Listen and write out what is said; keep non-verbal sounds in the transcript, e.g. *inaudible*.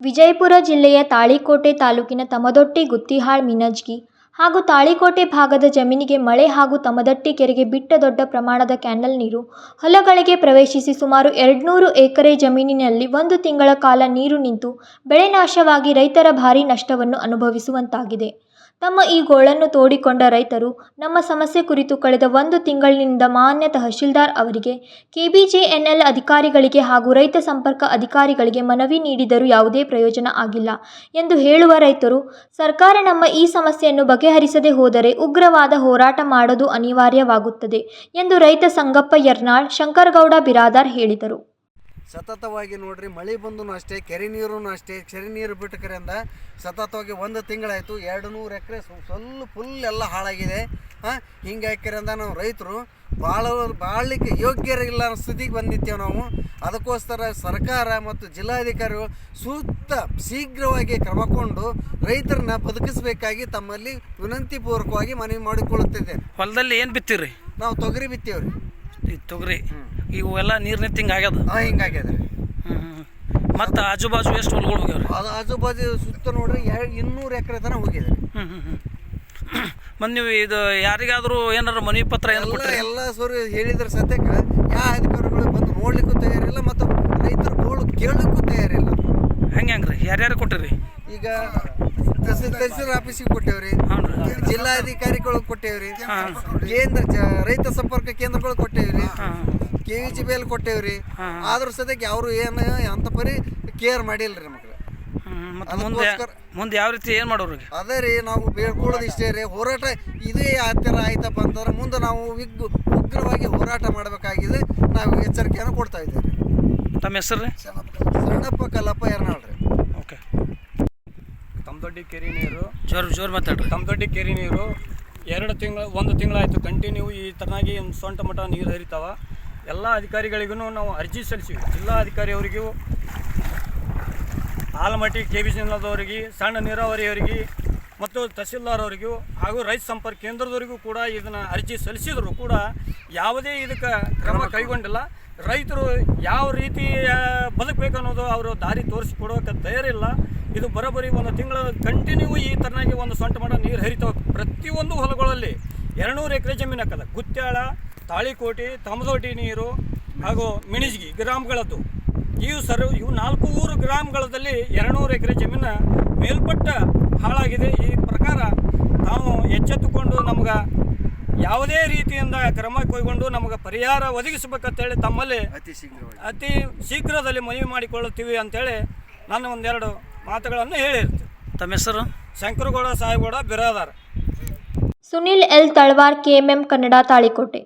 ವಿಜಯಪುರ ಜಿಲ್ಲೆಯ ತಾಳಿಕೋಟೆ ತಾಲೂಕಿನ ತಮದೊಟ್ಟಿ ಗುತ್ತಿಹಾಳ್ ಮಿನಜ್ಗಿ ಹಾಗೂ ತಾಳಿಕೋಟೆ ಭಾಗದ ಜಮೀನಿಗೆ ಮಳೆ ಹಾಗೂ ತಮದಟ್ಟಿ ಕೆರೆಗೆ ಬಿಟ್ಟ ದೊಡ್ಡ ಪ್ರಮಾಣದ ಕ್ಯಾನಲ್ ನೀರು ಹೊಲಗಳಿಗೆ ಪ್ರವೇಶಿಸಿ ಸುಮಾರು ಎರಡ್ನೂರು ಎಕರೆ ಜಮೀನಿನಲ್ಲಿ ಒಂದು ತಿಂಗಳ ಕಾಲ ನೀರು ನಿಂತು ಬೆಳೆ ನಾಶವಾಗಿ ರೈತರ ಭಾರೀ ನಷ್ಟವನ್ನು ಅನುಭವಿಸುವಂತಾಗಿದೆ. ತಮ್ಮ ಈ ಗೋಳನ್ನು ತೋಡಿಕೊಂಡ ರೈತರು ನಮ್ಮ ಸಮಸ್ಯೆ ಕುರಿತು ಕಳೆದ ಒಂದು ತಿಂಗಳಿನಿಂದ ಮಾನ್ಯ ತಹಶೀಲ್ದಾರ್ ಅವರಿಗೆ, ಕೆಬಿಜೆಎನ್ಎಲ್ ಅಧಿಕಾರಿಗಳಿಗೆ ಹಾಗೂ ರೈತ ಸಂಪರ್ಕ ಅಧಿಕಾರಿಗಳಿಗೆ ಮನವಿ ನೀಡಿದರೂ ಯಾವುದೇ ಪ್ರಯೋಜನ ಆಗಿಲ್ಲ ಎಂದು ಹೇಳುವ ರೈತರು, ಸರ್ಕಾರ ನಮ್ಮ ಈ ಸಮಸ್ಯೆಯನ್ನು ಬಗೆಹರಿಸದೆ ಹೋದರೆ ಉಗ್ರವಾದ ಹೋರಾಟ ಮಾಡೋದು ಅನಿವಾರ್ಯವಾಗುತ್ತದೆ ಎಂದು ರೈತ ಸಂಗಪ್ಪ ಯರ್ನಾಳ್, ಶಂಕರಗೌಡ ಬಿರಾದಾರ್ ಹೇಳಿದರು. ಸತತವಾಗಿ ನೋಡ್ರಿ ಮಳೆ ಬಂದೂ ಅಷ್ಟೇ ಕೆರೆ ನೀರು ಅಷ್ಟೇ ಕೆರೆ ನೀರು ಬಿಟ್ಟ ಕರೆಯಿಂದ ಸತತವಾಗಿ ಒಂದು ತಿಂಗಳಾಯಿತು ಎರಡು ನೂರು ಎಕರೆ ಸ್ವಲ್ಪ ಫುಲ್ ಎಲ್ಲ ಹಾಳಾಗಿದೆ. ಹಾಂ ಹಿಂಗೆ ಹಾಕಿರಿಂದ ನಾವು ರೈತರು ಭಾಳ ಬಾಳಲಿಕ್ಕೆ ಯೋಗ್ಯರಿಲ್ಲ ಅನ್ನೋ ಸ್ಥಿತಿಗೆ ಬಂದಿದ್ದೇವೆ ನಾವು. ಅದಕ್ಕೋಸ್ಕರ ಸರ್ಕಾರ ಮತ್ತು ಜಿಲ್ಲಾಧಿಕಾರಿಗಳು ಸೂಕ್ತ ಶೀಘ್ರವಾಗಿ ಕ್ರಮಕೊಂಡು ರೈತರನ್ನ ಬದುಕಿಸಬೇಕಾಗಿ ತಮ್ಮಲ್ಲಿ ವಿನಂತಿಪೂರ್ವಕವಾಗಿ ಮನವಿ ಮಾಡಿಕೊಳ್ಳುತ್ತಿದ್ದೇನೆ. ಹೊಲದಲ್ಲಿ ಏನು ಬಿತ್ತೀರಿ? ನಾವು ತೊಗರಿ ಬಿತ್ತೇವ್ರಿ. ಈ ತೊಗರಿ ಇವೆಲ್ಲ ನೀರು ನಿಂತು ಹಿಂಗೆ ಆಗ್ಯದ ಹಾಂ ಹಿಂಗಾಗ್ಯದ ರೀ ಮತ್ತು ಆಜು ಬಾಜು ಎಷ್ಟು ಹೊಲಗಳು ಹೋಗ್ಯಾವ್ರಿ? ಅದು ಆಜು ಬಾಜು ಸುತ್ತ ನೋಡ್ರಿ ಎರಡು ಇನ್ನೂರು ಎಕರೆ ತನಕ ಹೋಗಿದೆ ಹ್ಞೂ ಹ್ಞೂ ಹ್ಞೂ *clears throat* ಮತ್ತು ನೀವು ಇದು ಯಾರಿಗಾದರೂ ಏನಾರು ಮನೆ ಪತ್ರ ಏನು ಎಲ್ಲ ಕೊಟ್ಟರೆ ಎಲ್ಲ ಸರಿ ಹೇಳಿದ್ರ ಸತ್ಯಕ್ಕೆ ಯಾವ ಅಧಿಕಾರಿಗಳು ಬಂದು ನೋಡ್ಲಿಕ್ಕೂ ತಯಾರಿಲ್ಲ ಮತ್ತು ರೈತರು ಗೋಳು ಕೇಳಲಿಕ್ಕೂ ತಯಾರಿಲ್ಲ. ಹೆಂಗೆ ಹೆಂಗೆ ರೀ ಯಾರ್ಯಾರು ಕೊಟ್ಟಿರಿ? ಈಗ ತಹಸೀಲ್ ತಹಸೀಲ್ ಆಫೀಸಿಗೆ ಕೊಟ್ಟೇವ್ರಿ. ಹ್ಞೂ ರೀ ಜಿಲ್ಲಾಧಿಕಾರಿಗಳು ಕೊಟ್ಟೇವ್ರಿ. ಕೇಂದ್ರ ಜ- ರೈತ ಸಂಪರ್ಕ ಕೇಂದ್ರಗಳು ಕೊಟ್ಟೇವ್ರಿ. K V G B L ಕೊಟ್ಟೇವ್ರಿ. ಆದ್ರೂ ಸದ್ಯಕ್ಕೆ ಅವರು ಏನು ಅಂತ ಪರಿ ಕೇರ್ ಮಾಡಿಲ್ರಿ ನಮಗೆ. ಮತ್ತು ಮುಂದೆ ಅದಕ್ಕೋಸ್ಕರ- ಮುಂದೆ ಯಾವ ರೀತಿ ಏನು ಮಾಡೋರು ಅದೇ ರೀ ನಾವು ಬೇಡ್ಕೊಳ್ಳೋದು ಇಷ್ಟೇ ರೀ. ಹೋರಾಟ ಇದೇ ಆ ಥರ ಆಯ್ತಪ್ಪ ಅಂತಂದ್ರೆ ಮುಂದೆ ನಾವು ವಿಗ್ ಉಗ್ರವಾಗಿ ಹೋರಾಟ ಮಾಡಬೇಕಾಗಿದೆ. ನಾವು ಎಚ್ಚರಿಕೆಯನ್ನು ಕೊಡ್ತಾ ಇದ್ದೇವೆ. ತಮ್ಮ ಹೆಸರು ರೀ? ಸಣ್ಣಪ್ಪ ಕಲ್ಲಪ್ಪ ಎರ್ನಾಳ್ ರೀ. ತಮ್ಮದೊಡ್ಡಿ ಕೆರೆ ನೀರು. ಜೋರ್ ಜೋರ್ ಮಾತಾಡ್ರಿ. ತಮ್ಮದೊಡ್ಡಿ ಕೆರೆ ನೀರು ಎರಡು ತಿಂಗಳು ಒಂದು ತಿಂಗಳಾಯಿತು ಕಂಟಿನ್ಯೂ ಈ ಥರನಾಗಿ ಒಂದು ಸೊಂಟ ಮಠ ನೀರು ಹರಿತಾವ. ಎಲ್ಲ ಅಧಿಕಾರಿಗಳಿಗೂ ನಾವು ಅರ್ಜಿ ಸಲ್ಲಿಸಿವಿ. ಜಿಲ್ಲಾ ಅಧಿಕಾರಿಯವರಿಗೂ ಆಲಮಟ್ಟಿ ಕೆ ಬಿ ಜಿಲ್ಲಾದವರಿಗೆ ಸಣ್ಣ ನೀರಾವರಿಯವರಿಗೆ ಮತ್ತು ತಹಸೀಲ್ದಾರ್ ಅವರಿಗೂ ಹಾಗೂ ರೈತ ಸಂಪರ್ಕ ಕೇಂದ್ರದವರಿಗೂ ಕೂಡ ಇದನ್ನು ಅರ್ಜಿ ಸಲ್ಲಿಸಿದ್ರು ಕೂಡ ಯಾವುದೇ ಇದಕ್ಕೆ ಕ್ರಮ ಕೈಗೊಂಡಿಲ್ಲ. ರೈತರು ಯಾವ ರೀತಿ ಬದುಕಬೇಕು ಅನ್ನೋದು ಅವರು ದಾರಿ ತೋರಿಸಿಕೊಡೋಕೆ ತಯಾರಿಲ್ಲ. ಇದು ಬರೋಬ್ಬರಿ ಒಂದು ತಿಂಗಳ ಕಂಟಿನ್ಯೂ ಈ ಥರನಾಗಿ ಒಂದು ಸೊಂಟ ಮಾಡ ನೀರು ಹರಿತಾವೆ. ಪ್ರತಿಯೊಂದು ಹೊಲಗಳಲ್ಲಿ ಎರಡುನೂರು ಎಕರೆ ಜಮೀನು ಹಾಕದ. ಗುತ್ಯಾಳ ತಾಳಿಕೋಟಿ ತಮದೋಟಿ ನೀರು ಹಾಗೂ ಮಿಣಿಜ್ಗಿ ಗ್ರಾಮಗಳದ್ದು. ಇವು ಸರ್ ಇವು ನಾಲ್ಕು ಊರು ಗ್ರಾಮಗಳಲ್ಲಿ ಎರಡುನೂರು ಎಕರೆ ಜಮೀನು ಮೇಲ್ಪಟ್ಟ ಹಾಳಾಗಿದೆ. ಈ ಪ್ರಕಾರ ನಾವು ಎಚ್ಚೆತ್ತುಕೊಂಡು ನಮ್ಗೆ ಯಾವುದೇ ರೀತಿಯಿಂದ ಕ್ರಮ ಕೈಗೊಂಡು ನಮಗೆ ಪರಿಹಾರ ಒದಗಿಸಬೇಕಂತೇಳಿ ತಮ್ಮಲ್ಲಿ ಅತಿ ಶೀಘ್ರ ಅತಿ ಶೀಘ್ರದಲ್ಲಿ ಮನವಿ ಮಾಡಿಕೊಳ್ಳುತ್ತೀವಿ ಅಂತೇಳಿ ನಾನು ಒಂದೆರಡು ಮಾತುಗಳನ್ನು ಹೇಳಿರ್ತೀವಿ ತಮ್ಮ ಹೆಸರು? Shankargouda Saigouda Biradar. Sunil L Talwar KMM Kannada Talikote.